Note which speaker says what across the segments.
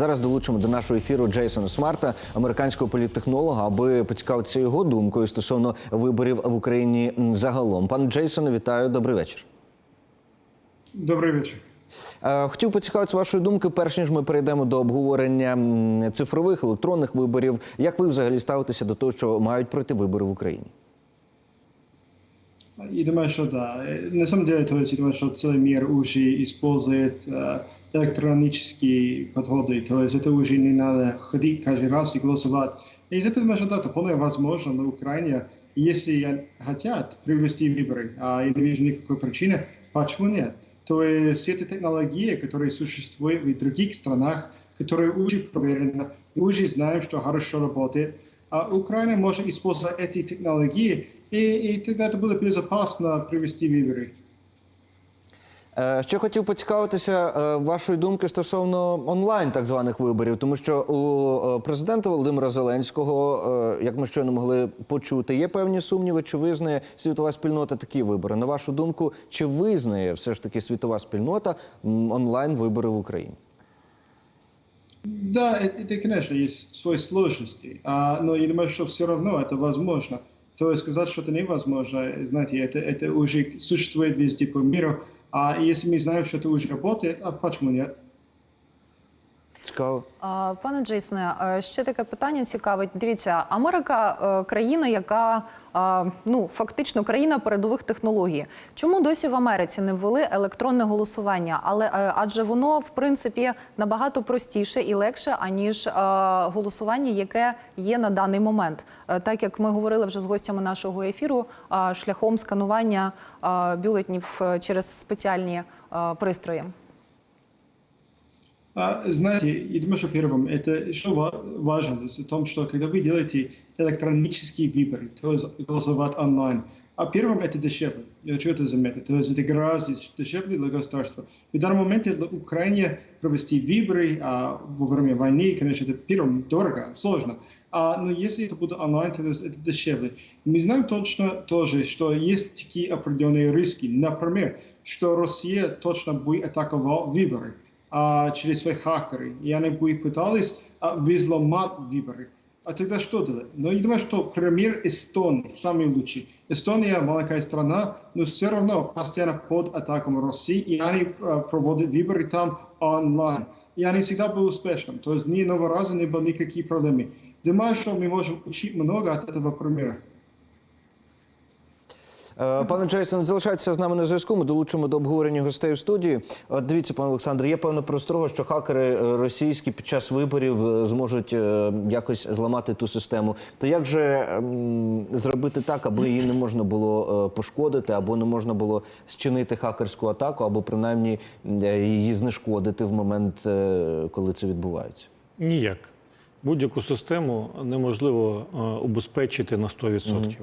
Speaker 1: Зараз долучимо до нашого ефіру Джейсона Смарта, американського політтехнолога, аби поцікавитися його думкою стосовно виборів в Україні загалом. Пане Джейсоне, вітаю, добрий вечір.
Speaker 2: Добрий вечір.
Speaker 1: Е, Хотів поцікавитися вашої думки, перш ніж ми перейдемо до обговорення цифрових електронних виборів. Як ви взагалі ставитеся до того, що мають пройти вибори в Україні?
Speaker 2: Я думаю, что да. Э, На самом деле, то есть, я думаю, что целый мир уже использует э, электронические подходы. То есть это уже не надо ходить каждый раз и голосовать. И из этого, думаю, что да, это вполне возможно на Украине. Если хотят провести выборы, а я не вижу никакой причины, почему нет? То есть все эти технологии, которые существуют в других странах, которые уже проверены, уже знаем, что хорошо работает, а Украина может использовать эти технологии, и, и тогда это будет безопасно провести выборы.
Speaker 1: Е, Ще хотів поцікавитися е, вашої думки стосовно онлайн так званих виборів, тому що у е, президента Володимира Зеленського, е, як ми щойно могли почути, є певні сумніви, чи визнає світова спільнота такі вибори. На вашу думку, чи визнає все ж таки світова спільнота м, онлайн вибори в Україні?
Speaker 2: Да, это, это, конечно, есть свои сложности, а, но я думаю, что все равно это возможно. То есть сказать, что это невозможно, знаете, это, это уже существует везде по миру, а если мы знаем, что это уже работает, а почему нет?
Speaker 1: Цікаво.
Speaker 3: Пане Джейсоне, е, ще таке питання цікавить. Дивіться, Америка е, країна, яка ну фактично країна передових технологій. Чому досі в Америці не ввели електронне голосування? Але е, адже воно в принципі набагато простіше і легше, аніж е, голосування, яке є на даний момент. Е, Так як ми говорили вже з гостями нашого ефіру, шляхом сканування бюлетнів е, через спеціальні е, пристрої.
Speaker 2: А, знаете, я думаю, что первым, это что ва- важно здесь, в том, что когда вы делаете электронические выборы, то есть голосовать онлайн, а первым это дешевле. Я хочу это заметить. То есть это гораздо дешевле для государства. В данном моменте для Украины провести выборы а, во время войны, конечно, это первым дорого, сложно. А, но если это будет онлайн, то это дешевле. Мы знаем точно тоже, что есть такие определенные риски. Например, что Россия точно будет атаковать выборы а, через свои хакеры. И они будут пытались а, взломать выборы. А тогда что делать? Но я думаю, что пример Эстонии самый лучший. Эстония маленькая страна, но все равно постоянно под атаком России, и они а, проводят выборы там онлайн. И они всегда были успешными. То есть ни одного раза не было никаких проблем. Думаю, что мы можем учить много от этого примера.
Speaker 1: Е, Пане Джейсон, залишайтеся з нами на зв'язку. Ми долучимо до обговорення гостей в студії. От дивіться, пане Олександр, є певна просторога, що хакери е, російські під час виборів е, зможуть якось зламати ту систему. То як же ем, зробити так, аби її не можна було пошкодити, або не можна було зчинити хакерську атаку, або принаймні її знешкодити в момент, коли це відбувається?
Speaker 4: Ніяк. Будь-яку систему неможливо убезпечити на 100%.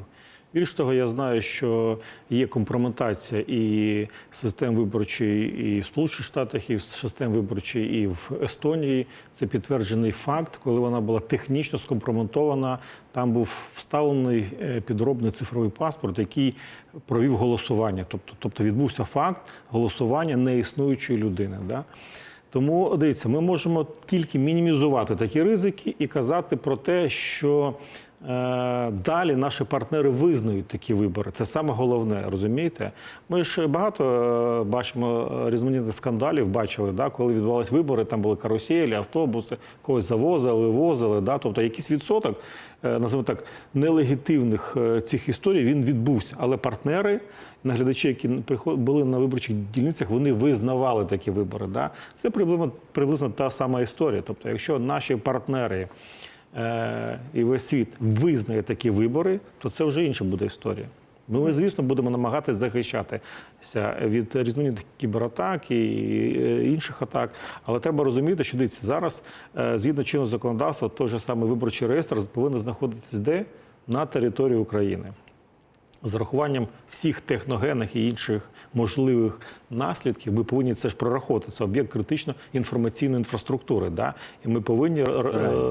Speaker 4: Більш того, я знаю, що є компрометація і систем виборчої і в Сполучених Штатах, і систем виборчої, і в Естонії. Це підтверджений факт, коли вона була технічно скомпрометована. Там був вставлений е, підробний цифровий паспорт, який провів голосування. Тобто, тобто відбувся факт голосування неіснуючої людини. Да? Тому дивіться, ми можемо тільки мінімізувати такі ризики і казати про те, що далі наші партнери визнають такі вибори. Це саме головне, розумієте? Ми ж багато е, бачимо е, різноманітних скандалів, бачили, да, коли відбувалися вибори, там були каруселі, автобуси, когось завозили, вивозили. Да, тобто якийсь відсоток, е, називаємо так, нелегітимних е, цих історій він відбувся. Але партнери, наглядачі, які були на виборчих дільницях, вони визнавали такі вибори. Да? Це приблизно, приблизно та сама історія. Тобто, якщо наші партнери е, і весь світ визнає такі вибори, то це вже інша буде історія. Ми, звісно, будемо намагатися захищатися від різноманітних кібератак і е, інших атак. Але треба розуміти, що дивіться, зараз, е, згідно чинного законодавства, той же самий виборчий реєстр повинен знаходитись де? На території України. З урахуванням всіх техногенних і інших можливих наслідків, ми повинні це ж прораховувати. Це об'єкт критично інформаційної інфраструктури. Да? І ми повинні е,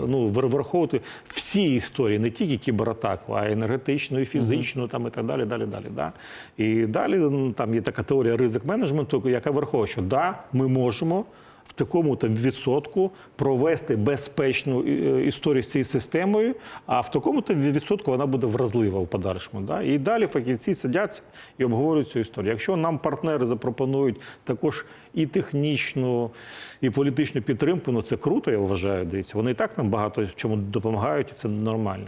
Speaker 4: ну, враховувати всі історії, не тільки кібератаку, а й енергетичну, і фізичну, там, і так далі. далі, далі да? І далі ну, там є така теорія ризик менеджменту, яка враховує, що да, ми можемо в такому то відсотку провести безпечну е, історію з цією системою, а в такому то відсотку вона буде вразлива в подальшому. Да? І далі фахівці сидять і обговорюють цю історію. Якщо нам партнери запропонують також і технічну, і політичну підтримку, ну це круто, я вважаю. Дивіться, вони і так нам багато чому допомагають, і це нормально.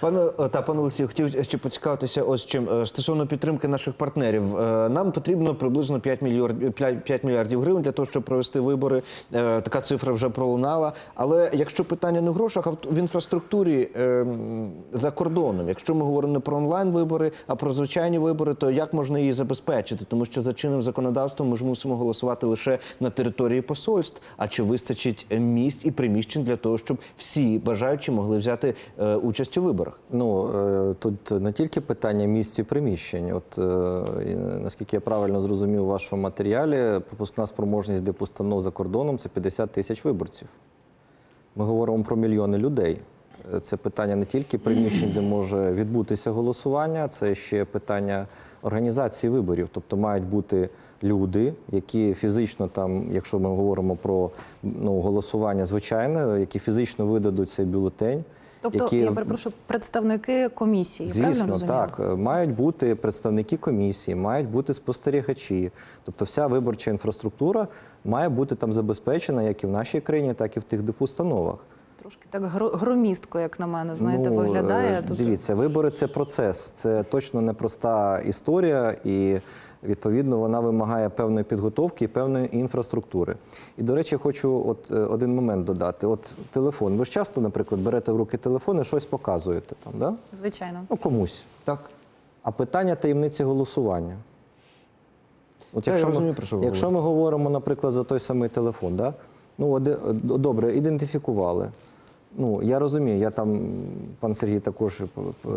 Speaker 1: Пане е, та пане Олексію, хотів ще поцікавитися ось чим Е, стосовно підтримки наших партнерів. Е, Нам потрібно приблизно 5 мільярдів 5 мільярдів гривень для того, щоб провести вибори. Така цифра вже пролунала. Але якщо питання не в грошах, а в інфраструктурі за кордоном, якщо ми говоримо не про онлайн вибори, а про звичайні вибори, то як можна її забезпечити? Тому що за чинним законодавством ми ж мусимо голосувати лише на території посольств. А чи вистачить місць і приміщень для того, щоб всі бажаючі могли взяти е, участь у виборах?
Speaker 5: Ну е, тут не тільки питання місць і приміщень. От е, наскільки я правильно зрозумів у вашому матеріалі, пропускна спроможність депустанов за кордоном це 50 тисяч виборців. Ми говоримо про мільйони людей. Це питання не тільки приміщень, де може відбутися голосування, це ще питання організації виборів. Тобто мають бути люди, які фізично там, якщо ми говоримо про ну, голосування звичайне, які фізично видадуть цей бюлетень.
Speaker 3: Тобто,
Speaker 5: які...
Speaker 3: я перепрошую, представники комісії, правильно
Speaker 5: Звісно,
Speaker 3: розумію?
Speaker 5: так. Мають бути представники комісії, мають бути спостерігачі. Тобто вся виборча інфраструктура має бути там забезпечена як і в нашій країні, так і в тих депустановах.
Speaker 3: Трошки так гро- громістко, як на мене, знаєте,
Speaker 5: Ну,
Speaker 3: виглядає.
Speaker 5: е, Дивіться, вибори це процес, це точно непроста історія, і відповідно вона вимагає певної підготовки і певної інфраструктури. І до речі, хочу от е, один момент додати: от телефон. Ви ж часто, наприклад, берете в руки телефон і щось показуєте там, да?
Speaker 3: звичайно.
Speaker 5: Ну комусь.
Speaker 1: Так.
Speaker 5: А питання таємниці голосування. От
Speaker 1: Та, я
Speaker 5: якщо,
Speaker 1: розумію,
Speaker 5: ми,
Speaker 1: про що
Speaker 5: якщо ми говоримо, наприклад, за той самий телефон, да? ну, добре, ідентифікували. Ну, я розумію, я там, пан Сергій також, п-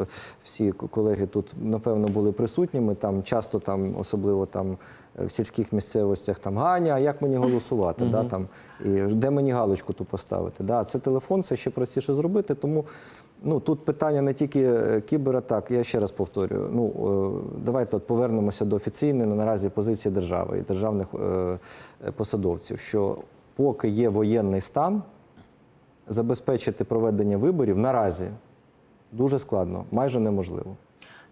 Speaker 5: всі колеги тут, напевно, були присутніми. Там часто, там, особливо там, е, в сільських місцевостях, там, Ганя, а як мені голосувати? Да, там, і де мені галочку ту поставити? Да, це телефон, це ще простіше зробити. Тому ну, тут питання не тільки е, кібератак, я ще раз повторюю. Ну, е, давайте от повернемося до офіційної наразі позиції держави і державних е, е, посадовців, що поки є воєнний стан, забезпечити проведення виборів наразі дуже складно, майже неможливо.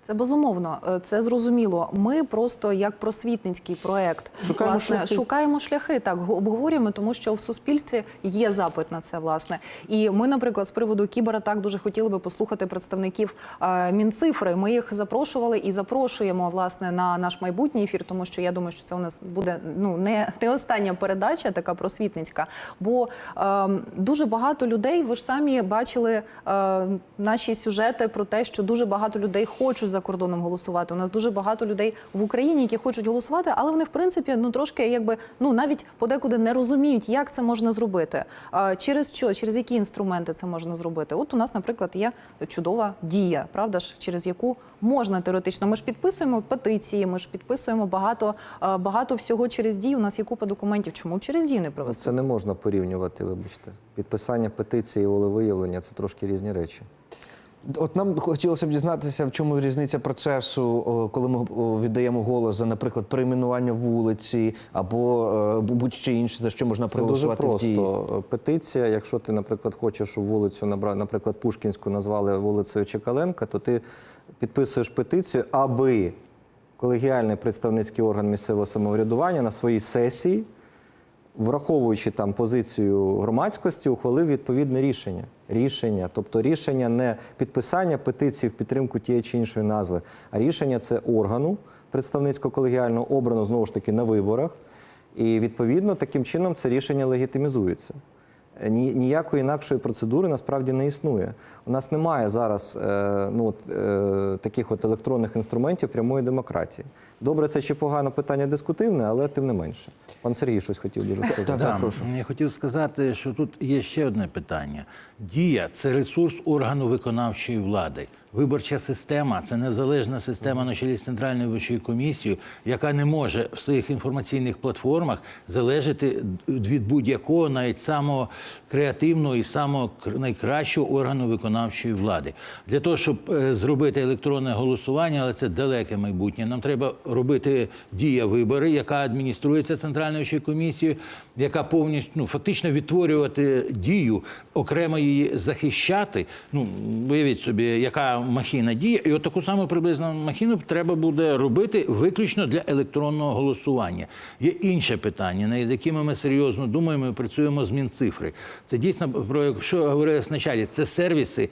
Speaker 3: Це безумовно, е, це зрозуміло. Ми просто як просвітницький проект
Speaker 1: Шукаємо
Speaker 3: власне
Speaker 1: шляхи.
Speaker 3: шукаємо шляхи, так обговорюємо, тому що в суспільстві є запит на це. Власне, і ми, наприклад, з приводу кібератак дуже хотіли би послухати представників е, Мінцифри. Ми їх запрошували і запрошуємо власне на наш майбутній ефір, тому що я думаю, що це у нас буде ну не, не остання передача, така просвітницька. Бо е, дуже багато людей, ви ж самі бачили е, наші сюжети про те, що дуже багато людей хочуть за кордоном голосувати. У нас дуже багато людей в Україні, які хочуть голосувати, але вони в принципі ну трошки якби ну навіть подекуди не розуміють, як це можна зробити. Через що, через які інструменти це можна зробити? От у нас, наприклад, є чудова дія, правда ж, через яку можна теоретично. Ми ж підписуємо петиції, ми ж підписуємо багато, багато всього через дію. У нас є купа документів. Чому через дію не провести?
Speaker 5: Це не можна порівнювати, вибачте. Підписання петиції і волевиявлення це трошки різні речі.
Speaker 1: От нам хотілося б дізнатися, в чому різниця процесу, коли ми віддаємо голос за, наприклад, перейменування вулиці або е, будь-що інше, за що можна
Speaker 5: Це дуже
Speaker 1: проголосувати в дії.
Speaker 5: просто. Петиція, якщо ти, наприклад, хочеш, щоб вулицю набрати, наприклад, Пушкінську назвали вулицею Чекаленка, то ти підписуєш петицію, аби колегіальний представницький орган місцевого самоврядування на своїй сесії, враховуючи там позицію громадськості, ухвалив відповідне рішення. Рішення, тобто рішення не підписання петиції в підтримку тієї чи іншої назви, а рішення це органу представницького колегіального обрано знову ж таки на виборах. І відповідно таким чином це рішення легітимізується. Ні- Ніякої інакшої процедури насправді не існує. У нас немає зараз е, ну, от, е, таких от електронних інструментів прямої демократії. Добре, це чи погано питання дискутивне, але тим не менше. Пан Сергій щось хотів дуже сказати.
Speaker 1: Да, прошу.
Speaker 6: Я хотів сказати, що тут є ще одне питання. Дія це ресурс органу виконавчої влади. Виборча система це незалежна система на чолі з центральною виборчою комісією, яка не може в своїх інформаційних платформах залежати від будь-якого, навіть самого креативного і самого найкращого органу виконавчої влади. Для того, щоб е, зробити електронне голосування, але це далеке майбутнє. Нам треба робити дія вибори, яка адмініструється центральною виборчою комісією, яка повністю ну фактично відтворювати дію, окремо її захищати. Ну виявіть собі, яка махіна діє, і от таку саму приблизно махіну треба буде робити виключно для електронного голосування. Є інше питання, над якими ми серйозно думаємо і працюємо з Мінцифри. Це дійсно про що говорили спочатку, це сервіси,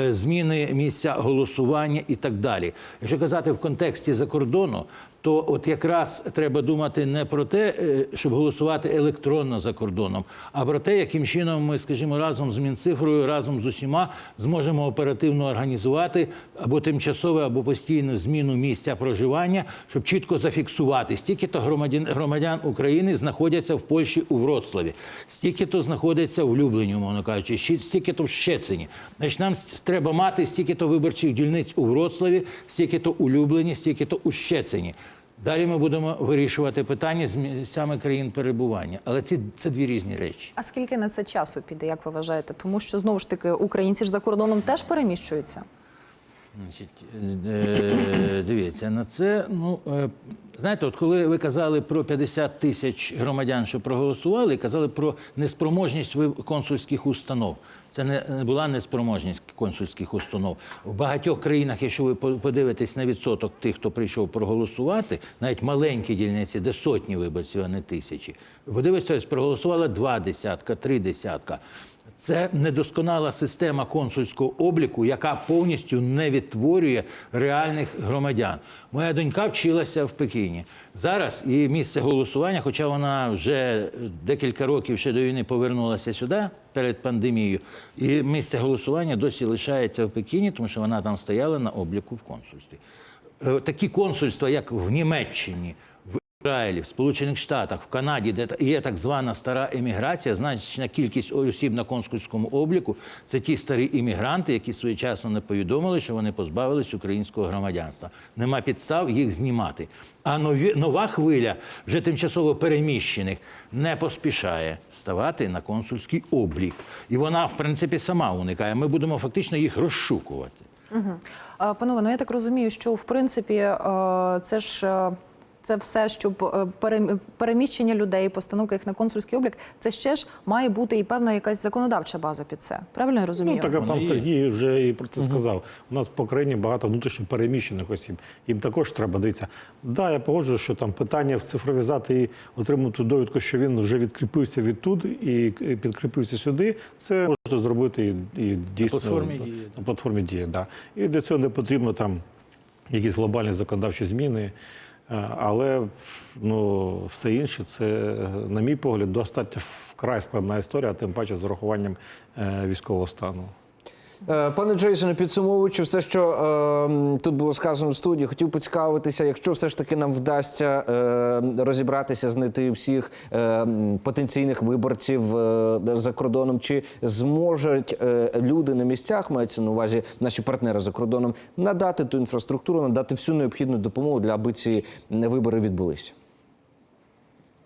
Speaker 6: е, зміни місця голосування і так далі. Якщо казати в контексті за кордону, то от якраз треба думати не про те, е, щоб голосувати електронно за кордоном, а про те, яким чином ми, скажімо, разом з Мінцифрою, разом з усіма зможемо оперативно організувати або тимчасове, або постійну зміну місця проживання, щоб чітко зафіксувати, стільки то громадян, громадян України знаходяться в Польщі у Вроцлаві, стільки то знаходяться в Люблені, умовно кажучи, стільки то в Щецині. Значить, нам треба мати стільки то виборчих дільниць у Вроцлаві, стільки то у Люблені, стільки то у Щецині. Далі ми будемо вирішувати питання з місцями країн перебування. Але ці це дві різні речі.
Speaker 3: А скільки на це часу піде, як ви вважаєте? Тому що знову ж таки українці ж за кордоном теж переміщуються.
Speaker 6: Значить, е, дивіться, на це. Ну е, знаєте, от коли ви казали про 50 тисяч громадян, що проголосували, казали про неспроможність консульських установ. Це не була неспроможність консульських установ. В багатьох країнах, якщо ви подивитесь на відсоток тих, хто прийшов проголосувати, навіть маленькі дільниці, де сотні виборців, а не тисячі, подивитися, проголосувало два десятка, три десятка. Це недосконала система консульського обліку, яка повністю не відтворює реальних громадян. Моя донька вчилася в Пекіні. Зараз її місце голосування, хоча вона вже декілька років ще до війни повернулася сюди перед пандемією, і місце голосування досі лишається в Пекіні, тому що вона там стояла на обліку в консульстві. Е, Такі консульства, як в Німеччині, Ізраїлі, в Сполучених Штатах, в Канаді, де є так звана стара еміграція, значна кількість осіб на консульському обліку, це ті старі іммігранти, які своєчасно не повідомили, що вони позбавились українського громадянства. Нема підстав їх знімати. А нові, нова хвиля вже тимчасово переміщених не поспішає ставати на консульський облік. І вона, в принципі, сама уникає. Ми будемо фактично їх розшукувати.
Speaker 3: Е, Панове, ну я так розумію, що в принципі е, це ж. Е, Це все, щоб е, переміщення людей, постановка їх на консульський облік, це ще ж має бути і певна якась законодавча база під це. Правильно я розумію?
Speaker 4: Ну, так як пан. Сергій вже і про це сказав. У нас по країні багато внутрішньо переміщених осіб. Їм також треба дивитися. Да, я погоджую, що там питання в цифровізати і отримати довідку, що він вже відкріпився відтуди і і підкріпився сюди. Це можна зробити і, і дійсно
Speaker 6: платформі «Дія»,
Speaker 4: на платформі дія. Да. І для цього не потрібно там якісь глобальні законодавчі зміни. Е, Але ну, все інше, це, на мій погляд, достатньо вкрай складна історія, тим паче з урахуванням е, військового стану.
Speaker 1: Е, Пане Джейсоне, підсумовуючи все, що е, тут було сказано в студії, хотів поцікавитися, якщо все ж таки нам вдасться е, розібратися, знайти всіх е, потенційних виборців е, за кордоном, чи зможуть е, люди на місцях, мається на увазі наші партнери за кордоном, надати ту інфраструктуру, надати всю необхідну допомогу для аби ці вибори відбулися?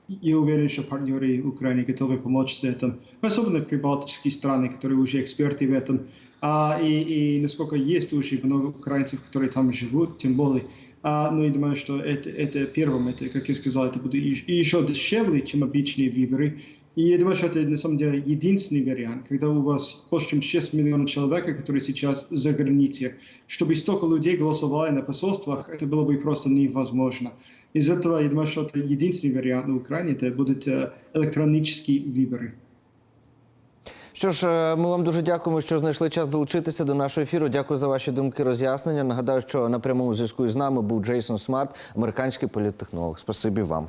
Speaker 2: Я уверен, что партнеры Украины готовы помочь с этим, особенно прибалтические страны, которые уже эксперты в этом. А, и, и насколько есть уже много украинцев, которые там живут, тем более. А, но я думаю, что это, это первым, это, как я сказал, это будет еще дешевле, чем обычные выборы. И я думаю, что это на самом деле единственный вариант, когда у вас больше чем 6 миллионов человек, которые сейчас за границей, чтобы столько людей голосовали на посольствах, это было бы просто невозможно. Из этого я думаю, что это единственный вариант на Украине, это будут э, электронические выборы.
Speaker 1: Що ж, е, ми вам дуже дякуємо, що знайшли час долучитися до нашого ефіру. Дякую за ваші думки, роз'яснення. Нагадаю, що на прямому зв'язку із нами був Джейсон Смарт, американський політтехнолог. Спасибі вам.